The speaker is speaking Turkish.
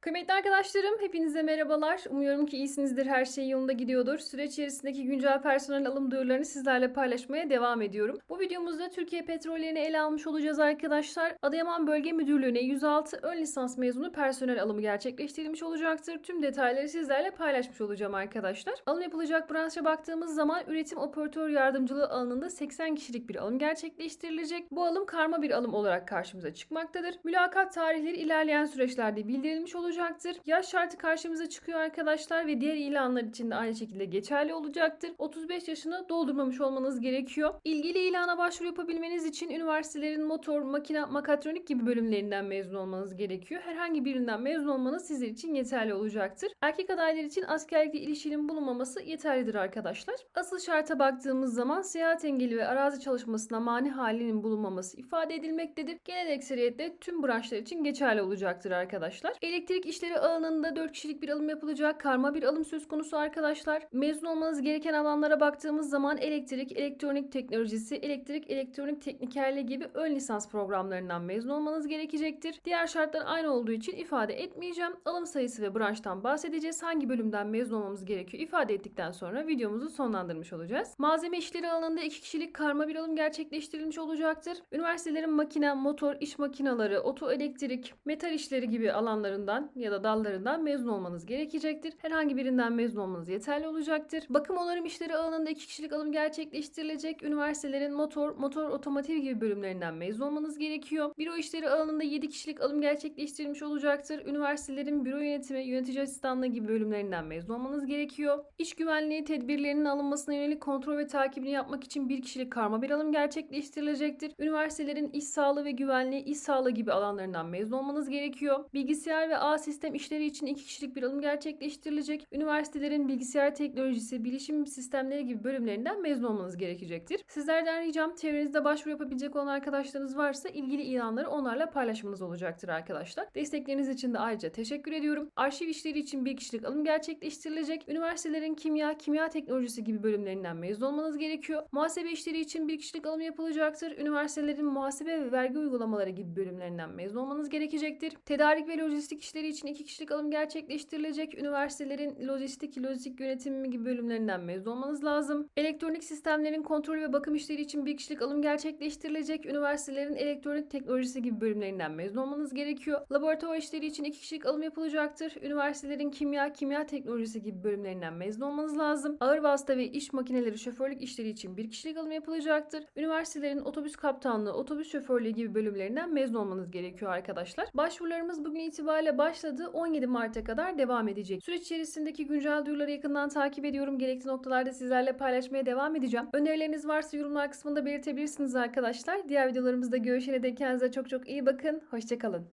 Kıymetli arkadaşlarım, hepinize merhabalar. Umuyorum ki iyisinizdir, her şey yolunda gidiyordur. Süreç içerisindeki güncel personel alım duyurularını sizlerle paylaşmaya devam ediyorum. Bu videomuzda Türkiye Petrollerini ele almış olacağız arkadaşlar. Adıyaman Bölge Müdürlüğü'ne 106 ön lisans mezunu personel alımı gerçekleştirilmiş olacaktır. Tüm detayları sizlerle paylaşmış olacağım arkadaşlar. Alım yapılacak branşa baktığımız zaman üretim operatör yardımcılığı alanında 80 kişilik bir alım gerçekleştirilecek. Bu alım karma bir alım olarak karşımıza çıkmaktadır. Mülakat tarihleri ilerleyen süreçlerde bildirilmiş olacaktır. Yaş şartı karşımıza çıkıyor arkadaşlar ve diğer ilanlar için de aynı şekilde geçerli olacaktır. 35 yaşını doldurmamış olmanız gerekiyor. İlgili ilana başvuru yapabilmeniz için üniversitelerin motor, makine, makatronik gibi bölümlerinden mezun olmanız gerekiyor. Herhangi birinden mezun olmanız sizler için yeterli olacaktır. Erkek adaylar için askerlikle ilişkinin bulunmaması yeterlidir arkadaşlar. Asıl şarta baktığımız zaman seyahat engeli ve arazi çalışmasına mani halinin bulunmaması ifade edilmektedir. Genel ekseriyetle tüm branşlar için geçerli olacaktır arkadaşlar. Elektrik işleri alanında 4 kişilik bir alım yapılacak. Karma bir alım söz konusu arkadaşlar. Mezun olmanız gereken alanlara baktığımız zaman elektrik, elektronik teknolojisi, elektrik, elektronik teknikerliği gibi ön lisans programlarından mezun olmanız gerekecektir. Diğer şartlar aynı olduğu için ifade etmeyeceğim. Alım sayısı ve branştan bahsedeceğiz. Hangi bölümden mezun olmamız gerekiyor ifade ettikten sonra videomuzu sonlandırmış olacağız. Malzeme işleri alanında 2 kişilik karma bir alım gerçekleştirilmiş olacaktır. Üniversitelerin makine, motor, iş makineleri, oto elektrik, metal işleri gibi alanlarından ya da dallarından mezun olmanız gerekecektir. Herhangi birinden mezun olmanız yeterli olacaktır. Bakım onarım işleri alanında 2 kişilik alım gerçekleştirilecek. Üniversitelerin motor, motor otomotiv gibi bölümlerinden mezun olmanız gerekiyor. Büro işleri alanında 7 kişilik alım gerçekleştirilmiş olacaktır. Üniversitelerin büro yönetimi, yönetici asistanlığı gibi bölümlerinden mezun olmanız gerekiyor. İş güvenliği tedbirlerinin alınmasına yönelik kontrol ve takibini yapmak için bir kişilik karma bir alım gerçekleştirilecektir. Üniversitelerin iş sağlığı ve güvenliği, iş sağlığı gibi alanlarından mezun olmanız gerekiyor. Bilgisayar ve ağ sistem işleri için 2 kişilik bir alım gerçekleştirilecek. Üniversitelerin bilgisayar teknolojisi, bilişim sistemleri gibi bölümlerinden mezun olmanız gerekecektir. Sizlerden ricam çevrenizde başvuru yapabilecek olan arkadaşlarınız varsa ilgili ilanları onlarla paylaşmanız olacaktır arkadaşlar. Destekleriniz için de ayrıca teşekkür ediyorum. Arşiv işleri için bir kişilik alım gerçekleştirilecek. Üniversitelerin kimya, kimya teknolojisi gibi bölümlerinden mezun olmanız gerekiyor. Muhasebe işleri için bir kişilik alım yapılacaktır. Üniversitelerin muhasebe ve vergi uygulamaları gibi bölümlerinden mezun olmanız gerekecektir. Tedarik ve lojistik işleri için iki kişilik alım gerçekleştirilecek. Üniversitelerin lojistik, lojistik yönetimi gibi bölümlerinden mezun olmanız lazım. Elektronik sistemlerin kontrol ve bakım işleri için bir kişilik alım gerçekleştirilecek. Üniversitelerin elektronik teknolojisi gibi bölümlerinden mezun olmanız gerekiyor. Laboratuvar işleri için iki kişilik alım yapılacaktır. Üniversitelerin kimya, kimya teknolojisi gibi bölümlerinden mezun olmanız lazım. Ağır vasıta ve iş makineleri şoförlük işleri için bir kişilik alım yapılacaktır. Üniversitelerin otobüs kaptanlığı, otobüs şoförlüğü gibi bölümlerinden mezun olmanız gerekiyor arkadaşlar. Başvurularımız bugün itibariyle başladı. 17 Mart'a kadar devam edecek. Süreç içerisindeki güncel duyuruları yakından takip ediyorum. Gerekli noktalarda sizlerle paylaşmaya devam edeceğim. Önerileriniz varsa yorumlar kısmında belirtebilirsiniz arkadaşlar. Diğer videolarımızda görüşene dek kendinize çok çok iyi bakın. Hoşçakalın.